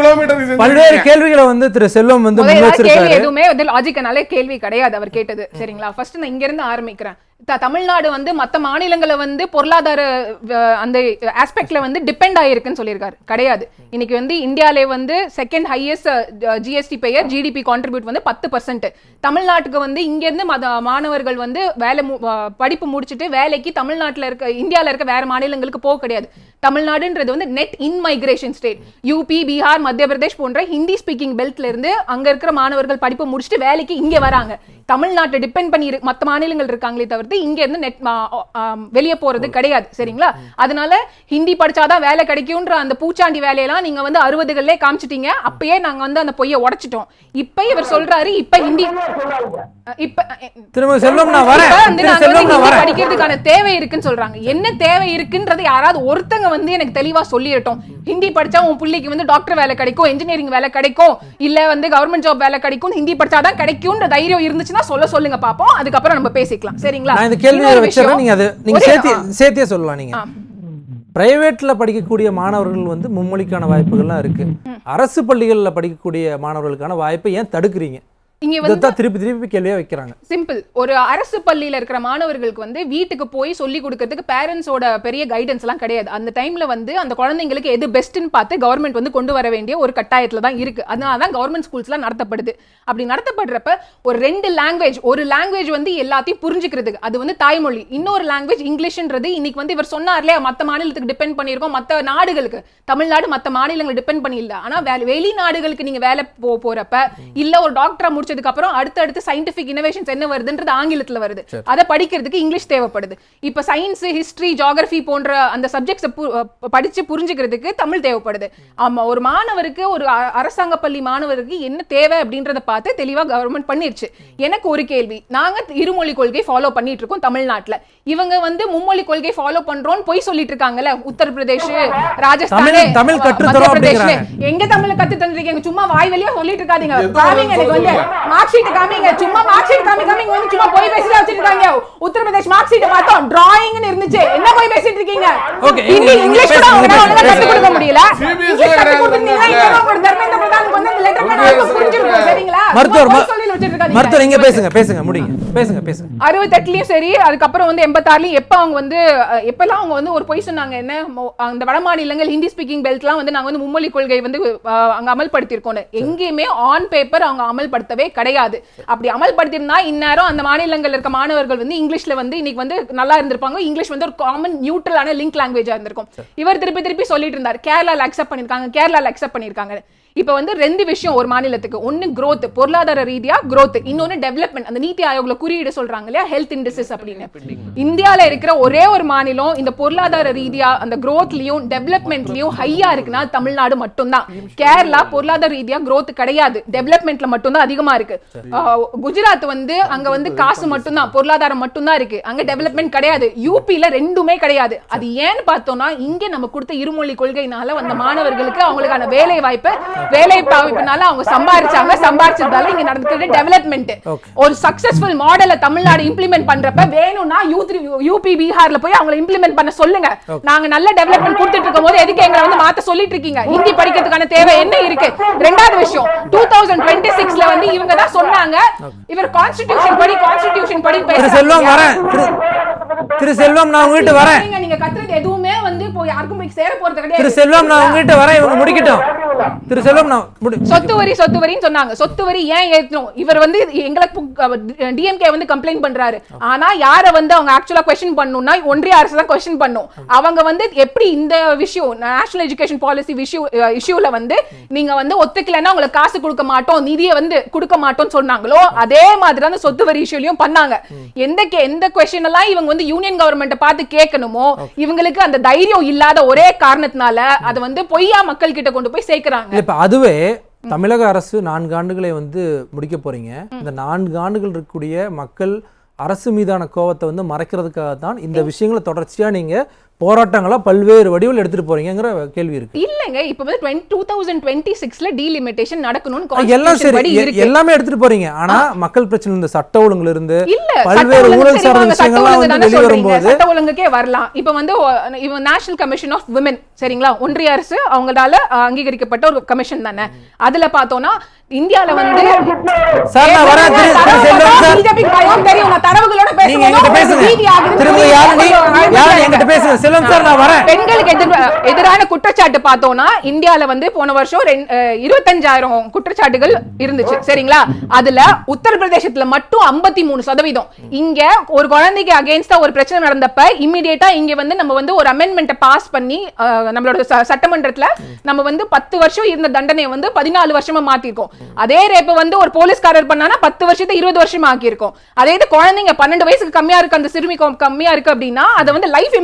Kilometre இது பல்வேறு கேள்விகளை வந்து திரு செல்வம் வந்து எதுவுமே வந்து லாஜிக்கனாலே கேள்வி கிடையாது அவர் கேட்டது. சரிங்களா? ஃபர்ஸ்ட் நான் இங்க இருந்து ஆரம்பிக்கிறேன் தமிழ்நாடு வந்து மத்த மாநிலங்களை வந்து பொருளாதார அந்த ஆஸ்பெக்ட்ல வந்து டிபெண்ட் ஆயிருக்குன்னு சொல்லியிருக்காரு. கிடையாது. இன்னைக்கு வந்து இந்தியாலே வந்து second highest GST payer GDP contribute வந்து பத்து பர்சன்ட் தமிழ்நாட்டுக்கு வந்து இங்க இருந்து மத மாணவர்கள் வந்து வேலை படிப்பு முடிச்சுட்டு வேலைக்கு தமிழ்நாட்டுல இருக்க இந்தியால இருக்க வேற மாநிலங்களுக்கு போக கிடையாது. தமிழ்நாடுன்றது வந்து net in migration state UP Bihar Madhya Pradesh போன்ற ஹிந்தி ஸ்பீக்கிங் பெல்ட்ல இருந்து அங்க இருக்கிற மாணவர்கள் படிப்பு முடிச்சுட்டு வேலைக்கு இங்க வராங்க. தமிழ்நாட்டை டிபெண்ட் பண்ணி மத்த மாநிலங்கள் இருக்காங்களே தவிர்த்து இங்க இருந்து நெட் வெளியே போறது கிடையாது. சரிங்களா? அதனால ஹிந்தி படிச்சாதான் வேலை கிடைக்கும்ன்ற அந்த பூச்சாண்டி வேலையெல்லாம் நீங்க வந்து அறுபதுகள்லே காமிச்சிட்டீங்க. அப்பயே நாங்க வந்து அந்த பொய்யை உடைச்சிட்டோம். இப்ப இவர் சொல்றாரு இப்ப ஹிந்தி இப்ப படிக்கிறதுக்கான தேவை இருக்குன்னு சொல்றாங்க. என்ன தேவை இருக்குன்றது யாராவது ஒருத்தங்க வந்து எனக்கு தெளிவா சொல்லிடட்டும். ஹிந்தி படிச்சா உன் பிள்ளைக்கு வந்து டாக்டர் வேலை கிடைக்கும் இன்ஜினியரிங் வேலை கிடைக்கும் இல்ல வந்து கவர்மெண்ட் ஜாப் வேலை கிடைக்கும் ஹிந்தி படிச்சாதான் கிடைக்கும்ன்ற தைரியம் இருந்துச்சுன்னா சொல்ல சொல்லுங்க பாப்போம். அதுக்கப்புறம் நம்ம பேசிக்கலாம். சரிங்களா? இந்த விஷயம். நீங்க அது நீங்க சேர்த்தி. சேர்த்தே சொல்லலாம் நீங்க. பிரைவேட்ல படிக்கக்கூடிய மாணவர்கள் வந்து மும்மொழிக்கான வாய்ப்புகள்லாம் இருக்கு. அரசு பள்ளிகள்ல படிக்கக்கூடிய மாணவர்களுக்கான வாய்ப்பை ஏன் தடுக்கிறீங்க? இங்க வந்து திருப்பி திருப்பி கேள்வியா வைக்கிறாங்க. சிம்பிள் ஒரு அரசு பள்ளியில இருக்கிற மாணவர்களுக்கு வந்து வீட்டுக்கு போய் சொல்லி கொடுக்கறதுக்கு பேரண்ட்ஸோட பெரிய கைடன்ஸ் எல்லாம் கிடையாது. அந்த டைம்ல வந்து அந்த குழந்தைங்களுக்கு எது பெஸ்ட்னு பார்த்து கவர்மெண்ட் வந்து கொண்டு வர வேண்டிய ஒரு கட்டாயத்துல தான் இருக்கு. அதனால தான் கவர்மெண்ட் ஸ்கூல்ஸ்லாம் நடத்தப்படுது. அப்படி நடத்தப்படுறப்ப ஒரு ரெண்டு லாங்குவேஜ் ஒரு லாங்குவேஜ் வந்து எல்லாத்தையும் புரிஞ்சுக்கிறதுக்கு. அது வந்து தாய்மொழி. இன்னொரு லாங்குவேஜ் இங்கிலீஷ்ன்றது இன்னைக்கு வந்து இவர் சொன்னார் இல்லையா மத்த மாநிலத்துக்கு டிபெண்ட் பண்ணியிருக்கோம். மத்த நாடுகளுக்கு. தமிழ்நாடு மத்த மாநிலங்கள் டிபெண்ட் பண்ணி இல்ல ஆனா வே- வெளிநாடுகளுக்கு நீங்க வேலை போ போறப்ப இல்ல ஒரு டாக்டரா முடிச்சதுக்கு அப்புறம் அடுத்தடுத்து சயின்டிபிக் இனோவேஷன்ஸ் என்ன வருதுன்றது ஆங்கிலத்துல வருது. அதை படிக்கிறதுக்கு இங்கிலீஷ் தேவைப்படுது. இப்ப சயின்ஸ் ஹிஸ்டரி ஜியாகிரபி போன்ற அந்த சப்ஜெக்ட்ஸ் படிச்சு புரிஞ்சுக்கிறதுக்கு தமிழ் தேவைப்படுது. ஆமா ஒரு மாணவருக்கு ஒரு அரசாங்க பள்ளி மாணவருக்கு என்ன தேவை அப்படின்றத பார்த்து தெளிவா கவர்மெண்ட் பண்ணிருச்சு. எனக்கு ஒரு கேள்வி. நாங்க இருமொழி கொள்கை ஃபாலோ பண்ணிட்டு இருக்கோம் தமிழ்நாட்டுல. இவங்க வந்து மும்மொழி கொள்கை ஃபாலோ பண்றோம்னு போய் சொல்லிட்டு இருக்காங்கல்ல உத்தரப்பிரதேஷ் ராஜஸ்தான் தமிழ்- தமிழ் அப்படிங்கிறாங்க. எங்க தமிழ்ல கத்து தந்துருக்கீங்க? சும்மா வாய் வழியா சொல்லிட்டு இருக்காதீங்க மார்க் ஷீட் காமிங்க சும்மா மார்க் ஷீட் காமி காமிங்க வந்து சும்மா போய் பேசிட்டு வச்சிருக்காங்க. உத்தரப்பிரதேஷ் மார்க் ஷீட் பார்த்தோம். டிராயிங்னு இருந்துச்சு. என்ன போய் பேசிட்டு இருக்கீங்க? ஹிந்தி இங்கிலீஷ் கூட அவங்க ஒழுங்கா கத்து. கொடுக்க முடியல. தர்மேந்திர பிரதானுக்கு வந்து அந்த லெட்டர் CBSE புரிஞ்சிருக்கும். சரிங்களா? மருத்துவர். மருத்துவர் இங்க பேசுங்க பேசுங்க முடிங்க. பேசுங்க பேசுங்க. அறுபத்தெட்டுலயும் சரி அதுக்கப்புறம் வந்து எண்பத்தாறுலயும் எப்ப அவங்க வந்து எப்பெல்லாம் அவங்க வந்து ஒரு பொய் சொன்னாங்க என்ன? அந்த வட மாநிலங்கள் ஹிந்தி ஸ்பீக்கிங் பெல்ட்லாம் வந்து நாங்க வந்து மும்மொழி கொள்கை வந்து அங்க அமல்படுத்தியிருக்கோம் எங்கேயுமே ஆன் பேப்பர் அவங்க அமல்படுத்தவே கிடையாது. அப்படி அமல்படுத்தியிருந்தா இந்நேரம் அந்த மாநிலங்கள் இருக்க மாணவர்கள் வந்து இங்கிலீஷ்ல வந்து இன்னைக்கு வந்து நல்லா இருந்திருப்பாங்க. இங்கிலீஷ் வந்து ஒரு காமன் நியூட்ரலான லிங்க் லாங்குவேஜா இருந்திருக்கும். இவர் திருப்பி திருப்பி சொல்லிட்டு இருந்தார். கேரளால அக்செப்ட் பண்ணிருக்காங்க. கேரளால அக்செப்ட் பண்ணிருக்காங்க இப்போ வந்து ரெண்டு விஷயம் ஒரு மாநிலத்துக்கு. ஒன்று க்ரோத் பொருளாதார ரீதியாக க்ரோத் இன்னொன்னு டெவலப்மெண்ட் அந்த நீத்தி ஆயோக்ல குறியீடு சொல்றாங்க இல்லையா? ஹெல்த் இண்டஸ்ட்ரீஸ் அப்படின்னு. இந்தியாவில் இருக்கிற ஒரே ஒரு மாநிலம் இந்த பொருளாதார ரீதியாக அந்த growthலயும் டெவலப்மெண்ட்லையும் ஹையா இருக்குன்னா தமிழ்நாடு மட்டும்தான். கேரளா பொருளாதார ரீதியாக க்ரோத் கிடையாது. டெவலப்மெண்ட்ல மட்டும்தான் அதிகமா இருக்கு. குஜராத் வந்து அங்க வந்து காசு மட்டும்தான் பொருளாதாரம் மட்டும்தான் இருக்கு. அங்க டெவலப்மெண்ட் கிடையாது. யூபியில ரெண்டுமே கிடையாது. அது ஏன்னு பார்த்தோம்னா இங்க நம்ம கொடுத்த இருமொழி கொள்கையினால வந்த மாணவர்களுக்கு அவங்களுக்கான வேலை வாய்ப்பு வேலை வாய்ப்புனால அவங்க சம்பாரிச்சாங்க. சம்பாரிச்சதால இங்க நடந்துக்கிற டெவலப்மெண்ட். ஒரு சக்சஸ்ஃபுல் மாடலை தமிழ்நாடு இம்ப்ளிமெண்ட் பண்றப்ப வேணும்னா யூத் யூபி பீகார்ல போய் அவங்களை இம்ப்ளிமெண்ட் பண்ண சொல்லுங்க. நாங்க நல்ல டெவலப்மெண்ட் கொடுத்துட்டு இருக்கும் போது எதுக்கு எங்களை வந்து மாத்த சொல்லிட்டு இருக்கீங்க ஹிந்தி படிக்கிறதுக்கான தேவை என்ன இருக்கு? ரெண்டாவது விஷயம் டூ தௌசண்ட் டுவெண்ட்டி சிக்ஸ்ல வந்து இவங்க தான் சொன்னாங்க. இவர் கான்ஸ்டிடியூஷன் படி கான்ஸ்டிடியூஷன் படி வரேன். திரு- செல்வம் நான் உங்ககிட்ட வரேன். கத்துறது எதுவுமே வந்து இப்போ யாருக்கும் போய் சேர போறது திரு கிடையாது செல்வம் நான் உங்ககிட்ட வரேன் இவங்க முடிக்கட்டும். திரு செல்வம் நான் முடி- சொத்து வரி சொத்து வரின்னு சொன்னாங்க. சொத்து வரி ஏன் ஏத்தணும் இவர் வந்து எங்களுக்கு டிஎம்கே வந்து கம்ப்ளைண்ட் பண்றாரு. ஆனா யார வந்து அவங்க ஆக்சுவலா கொஸ்டின் பண்ணணும்னா ஒன்றிய அரசு தான் கொஸ்டின் பண்ணும். அவங்க வந்து எப்படி இந்த விஷயம் நேஷனல் எஜுகேஷன் பாலிசி விஷயம் இஷ்யூல வந்து நீங்க வந்து ஒத்துக்கலைன்னா உங்களுக்கு காசு கொடுக்க மாட்டோம் நிதியை வந்து கொடுக்க மாட்டோம்னு சொன்னாங்களோ அதே மாதிரி தான் அந்த சொத்து வரி இஷ்யூலயும் பண்ணாங்க. எந்த கே- எந்த கொஸ்டின் எல்லாம் இவங்க வந்து யூனியன் கவர்மெண்ட்டை பார்த்து கேட்கணுமோ இவங்களுக்கு அந்த தைரியம் இல்லாத ஒரே காரணத்தினால அதை வந்து பொய்யா மக்கள் கிட்ட கொண்டு போய் சேர்க்கறாங்க. இப்ப அதுவே தமிழக அரசு நான்கு ஆண்டுகளை வந்து முடிக்க போறீங்க. இந்த நான்கு ஆண்டுகள் இருக்கக்கூடிய மக்கள் அரசு மீதான கோவத்தை வந்து மறைக்கிறதுக்காக தான் இந்த விஷயங்களை தொடர்ச்சியா நீங்க போராட்டங்களா பல்வேறு வடிவில் எடுத்துட்டு போறீங்கங்கிற கேள்வி இருக்கு. இல்லங்க இப்ப வந்து டூ தௌசண்ட் டுவெண்ட்டி சிக்ஸ்ல டீலிமிட்டேஷன் நடக்கணும்னு எல்லாம் சரி எல்லாமே எடுத்துட்டு போறீங்க. ஆனா மக்கள் பிரச்சனை இந்த சட்ட ஒழுங்குல இருந்து இல்ல பல்வேறு ஊழல் சரி, சார்ந்த விஷயங்கள்லாம் வந்து வெளியே. வரும்போது சட்ட ஒழுங்குக்கே வரலாம். இப்ப வந்து இவன் நேஷனல் கமிஷன் ஆஃப் விமன் சரிங்களா? ஒன்றிய அரசு அவங்களால அங்கீகரிக்கப்பட்ட ஒரு கமிஷன் தானே. அதுல பார்த்தோம்னா இந்தியால வந்து சார் நான் வரேன். திரு- திரு செல்வம் சார். BJP க்கு பயம் தெரியும். நான் தரவுகளோட நீங்க என்கிட்ட பேசுங்க. திரும்ப யாரு நீ யாரு என்கிட்ட பேசுங்க சொல்லுங்க சார் நான் வரேன். பெண்களுக்கு எதிர் எதிரான குற்றச்சாட்டு பார்த்தோம்னா இந்தியால வந்து போன வருஷம் இருபத்தஞ்சாயிரம் குற்றச்சாட்டுகள் இருந்துச்சு. சரிங்களா? அதுல உத்தரப்பிரதேசத்துல மட்டும் 53% மூணு சதவீதம். இங்க ஒரு குழந்தைக்கு அகைன்ஸ்டா ஒரு பிரச்சனை நடந்தப்ப இமிடியேட்டா இங்க வந்து நம்ம வந்து ஒரு அமெண்ட்மெண்ட்டை பாஸ் பண்ணி நம்மளோட ச- சட்டமன்றத்துல நம்ம வந்து பத்து வருஷம் இருந்த தண்டனையை வந்து பதினாலு வருஷமா மாத்திருக்கோம். அதே ரேப்ப வந்து ஒரு போலீஸ்காரர் பண்ணானா பத்து வருஷத்தை இருபது வருஷமா ஆக்கியிருக்கோம். அதே இது குழந்தைங்க பன்னெண்டு வயசுக்கு கம்மியா இருக்கு அந்த சிறுமி கம்மியா இருக்கு அப்படின்னா அதை வந்து life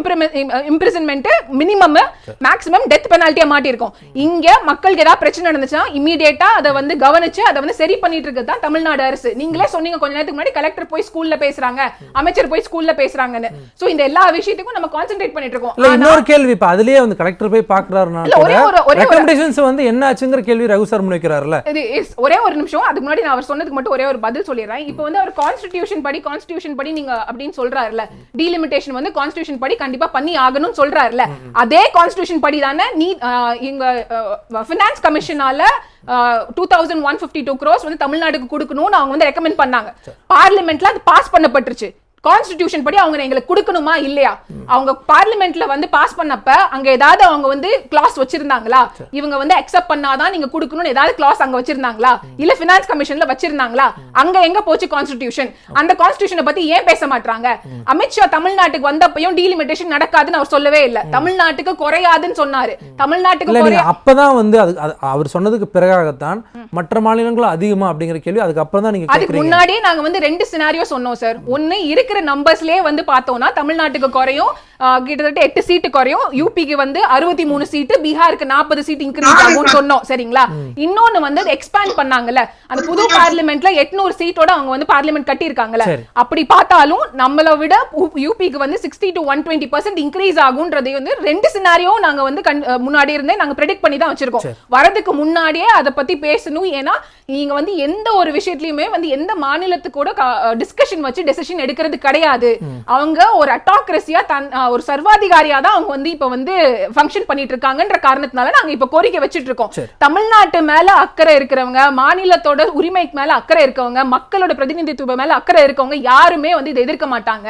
imprisonment minimum maximum death பெனால்ட்டியா மாட்டிருக்கோம் இங்க மக்களுக்கு ஏதாவது பிரச்சனை நடந்துச்சுன்னா இமீடியட்டா அதை வந்து கவனிச்சு அதை வந்து சரி பண்ணிட்டு இருக்கிறது தான் தமிழ்நாடு அரசு. நீங்களே சொன்னீங்க கொஞ்ச நேரத்துக்கு முன்னாடி கலெக்டர் போய் ஸ்கூல்ல பேசுறாங்க அமைச்சர் போய் ஸ்கூல்ல பேசுறாங்கன்னு. சோ இந்த எல்லா விஷயத்துக்கும் நம்ம கான்சென்ட்ரேட் பண்ணிட்டு இருக்கோம் இன்னொரு கேள்வி இப்ப அதுலயே வந்து கலெக்டர் போய் பாக்குறாருன்னா ஒரே ஒரு- வந்து என்ன ஆச்சுங்கிற கேள்வி ரகு சார் is- ஒரே ஒரு நிமிஷம் அதுக்கு முன்னாடி நான் அவர் சொன்னதுக்கு மட்டும் ஒரே ஒரு பதில் சொல்லிடுறேன். இப்போ வந்து அவர் கான்ஸ்டிடியூஷன் படி கான்ஸ்டிடியூஷன் படி நீங்க அப்படின்னு சொல்றாருல டீலிமிட்டேஷன் வந்து கான்ஸ்டிடியூஷன் படி கண்டிப்பா பண்ணி ஆகணும்னு சொல்றாருல. அதே கான்ஸ்டிடியூஷன் படி தானே நீ இங்க finance கமிஷனால two thousand one fifty two crores வந்து தமிழ்நாட்டுக்கு கொடுக்கணும்னு அவங்க வந்து ரெக்கமெண்ட் பண்ணாங்க. பார்லிமெண்ட்ல அது பாஸ் பண்ணப்பட்டுருச்சு. கான்ஸ்டிடியூஷன் படி அவங்க எங்களுக்கு கொடுக்கணுமா இல்லையா? அவங்க பார்லிமெண்ட்ல வந்து பாஸ் பண்ணப்ப அங்க ஏதாவது அவங்க வந்து கிளாஸ் வச்சிருந்தாங்களா? இவங்க வந்து அக்செப்ட் பண்ணாதான் நீங்க கொடுக்கணும்னு ஏதாவது கிளாஸ் அங்க வச்சிருந்தாங்களா? இல்ல பினான்ஸ் கமிஷன்ல வச்சிருந்தாங்களா? அங்க எங்க போச்சு கான்ஸ்டிடியூஷன் அந்த கான்ஸ்டிடியூஷனை பத்தி ஏன் பேச மாட்டாங்க அமித்ஷா தமிழ்நாட்டுக்கு வந்தப்பையும் டீலிமிட்டேஷன் நடக்காதுன்னு அவர் சொல்லவே இல்ல. தமிழ்நாட்டுக்கு குறையாதுன்னு சொன்னாரு. தமிழ்நாட்டுக்கு அப்பதான் வந்து அவர் சொன்னதுக்கு பிறகாகத்தான் மற்ற மாநிலங்களும் அதிகமா அப்படிங்கிற கேள்வி அதுக்கு அப்புறம் தான் நீங்க அதுக்கு முன்னாடியே நாங்க வந்து ரெண்டு சினாரியோ சொன்னோம் சார் ஒண்ணு இருக்கிற நம்பர்ஸ்லயே வந்து பார்த்தோம்னா தமிழ்நாட்டுக்கு குறையும். கிட்டத்தட்ட எட்டு சீட்டு குறையும். யூபிக்கு வந்து அறுபத்தி மூணு சீட்டு பீகாருக்கு நாற்பது சீட் இன்க்ரீஸ் ஆகும்னு சொன்னோம். சரிங்களா? இன்னொன்னு வந்து எக்ஸ்பேண்ட் பண்ணாங்கல்ல. அந்த புது பார்லிமெண்ட்ல எட்நூறு சீட்டோட அவங்க வந்து பார்லிமெண்ட் கட்டியிருக்காங்கல்ல. அப்படி பார்த்தாலும் நம்மளை விட யூபிக்கு வந்து sixty to one twenty percent increase ஆகுன்றதை வந்து ரெண்டு சினாரியோ நாங்க வந்து முன்னாடி இருந்தே நாங்க ப்ரெடிக்ட் பண்ணி தான் வச்சிருக்கோம். வரதுக்கு முன்னாடியே அதை பத்தி பேசணும். ஏன்னா நீங்க வந்து எந்த ஒரு விஷயத்துலயுமே வந்து எந்த மாநிலத்துக்கூட டிஸ்கஷன் வச்சு டெசிஷன் எடுக்கிறது கிடையாது. அவங்க ஒரு அட்டாக்ரஸியா தன் ஒரு சர்வாதிகாரியா தான் அவங்க வந்து இப்ப வந்து ஃபங்க்ஷன் பண்ணிட்டு இருக்காங்கன்ற காரணத்தினால நாங்க இப்ப கோரிக்கை வச்சிட்டு இருக்கோம் தமிழ்நாட்டு மேல அக்கறை இருக்கிறவங்க மாநிலத்தோட உரிமைக்கு மேல அக்கறை இருக்கவங்க மக்களோட பிரதிநிதித்துவம் மேல அக்கறை இருக்கவங்க யாருமே வந்து இதை எதிர்க்க மாட்டாங்க.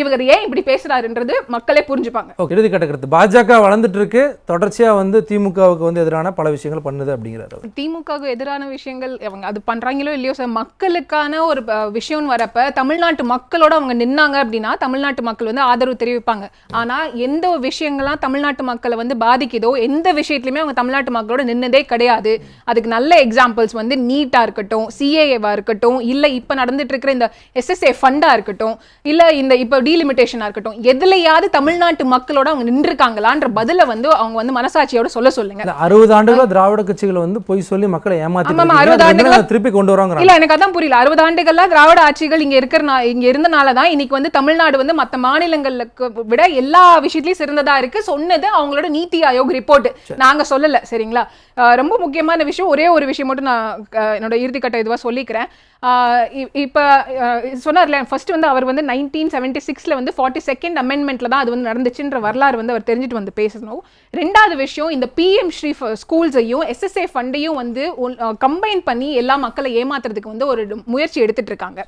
இவர் ஏன் இப்படி பேசுறாருன்றது மக்களே புரிஞ்சுப்பாங்க. ஓகே இறுதி கட்டக்கிறது பாஜக வளர்ந்துட்டு இருக்கு தொடர்ச்சியா வந்து திமுகவுக்கு வந்து எதிரான பல விஷயங்கள் பண்ணுது அப்படிங்கிறாரு. திமுகவுக்கு எதிரான விஷயங்கள் அவங்க அது பண்றாங்களோ இல்லையோ சார் மக்களுக்கான ஒரு விஷயம்னு வரப்ப தமிழ்நாட்டு மக்களோட அவங்க நின்னாங்க அப்படின்னா தமிழ்நாட்டு மக்கள் வந்து ஆதரவு தெரிவிப்பாங்க. ஆனா எந்த விஷயங்கள்லாம் தமிழ்நாட்டு மக்களை வந்து பாதிக்குதோ எந்த விஷயத்துலயுமே அவங்க தமிழ்நாட்டு மக்களோட நின்னதே கிடையாது. அதுக்கு நல்ல எக்ஸாம்பிள்ஸ் வந்து நீட்டா இருக்கட்டும் சிஏஏவா இருக்கட்டும் இல்ல இப்ப நடந்துட்டு இருக்கிற இந்த எஸ்எஸ்ஏ ஃபண்டா இருக்கட்டும் இல்ல இந்த இப்ப டீலிமிட்டேஷனா இருக்கட்டும் எதுலயாவது தமிழ்நாட்டு மக்களோட அவங்க நின்றுருக்காங்களான்ற பதில வந்து அவங்க வந்து மனசாட்சியோட சொல்ல சொல்லுங்க. அறுபது ஆண்டுகளா திராவிட கட்சிகள் வந்து பொய் சொல்லி மக்களை ஏமாத்தி ஆமாமா, இருக்காங்க. 60 அது வந்து ஆண்டுகளா- திருப்பி கொண்டு வரோங்கிறாங்க? இல்ல எனக்கு அதான் புரியல. அறுபது ஆண்டுகள்ல திராவிட ஆட்சிகள் இங்க இருக்கிற இங்க இருந்தனால தான் இன்னைக்கு வந்து தமிழ்நாடு வந்து மத்த மாநிலங்களுக்கு விட எல்லா விஷயத்திலயும் சிறந்ததா இருக்கு. சொன்னது அவங்களோட நீத்தி ஆயோக் ரிப்போர்ட் நாங்க சொல்லல சரிங்களா? ரொம்ப முக்கியமான விஷயம். ஒரே ஒரு விஷயம் மட்டும் நான் என்னோட இறுதிக்கட்ட இதுவாக சொல்லிக்கிறேன். இப்போ சொன்னார்ல ஃபர்ஸ்ட் வந்து அவர் வந்து நைன்டீன் செவன்டி சிக்ஸில் வந்து ஃபார்ட்டி செகண்ட் அமெண்ட்மெண்ட்டில் தான் அது வந்து நடந்துச்சுன்ற வரலாறு வந்து அவர் தெரிஞ்சுட்டு வந்து பேசணும். ரெண்டாவது விஷயம் இந்த பிஎம் ஸ்ரீ ஸ்கூல்ஸையும் எஸ்எஸ்ஏ ஃபண்டையும் வந்து கம்பைன் பண்ணி எல்லா மக்களை ஏமாத்துறதுக்கு வந்து ஒரு முயற்சி எடுத்துட்டு இருக்காங்க.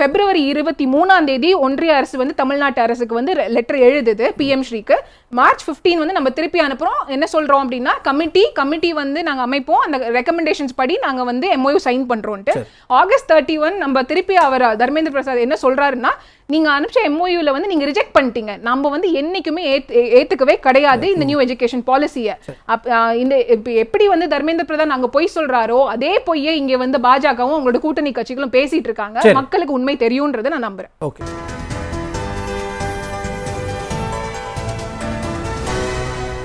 பிப்ரவரி இருபத்தி மூணாம் தேதி ஒன்றிய அரசு வந்து தமிழ்நாட்டு அரசுக்கு வந்து லெட்டர் எழுதுது பிஎம் ஸ்ரீக்கு மார்ச் 15 வந்து நம்ம திருப்பி அனுப்புகிறோம் என்ன சொல்கிறோம் அப்படின்னா கமிட்டி கமிட்டி வந்து நாங்க அமைப்போம். அந்த ரெக்கமெண்டேஷன்ஸ் படி நாங்க வந்து எம்ஓயு சைன் பண்றோம்ட்டு ஆகஸ்ட் தேர்ட்டி ஒன் நம்ம திருப்பி அவர் தர்மேந்திர பிரசாத் என்ன சொல்றாருன்னா நீங்க அனுப்பிச்ச எம்ஓயூல வந்து நீங்க ரிஜெக்ட் பண்ணிட்டீங்க. நம்ம வந்து என்னைக்குமே ஏத்- ஏ- ஏத்துக்கவே கிடையாது இந்த நியூ எஜுகேஷன் பாலிசியை இந்த இப்ப எப்படி வந்து தர்மேந்திர பிரதான் அங்க பொய் சொல்றாரோ அதே பொய்யை இங்க வந்து பாஜகவும் அவங்களோட கூட்டணி கட்சிகளும் பேசிட்டு இருக்காங்க. மக்களுக்கு உண்மை தெரியும்ன்றதை நான் நம்புறேன். ஓகே.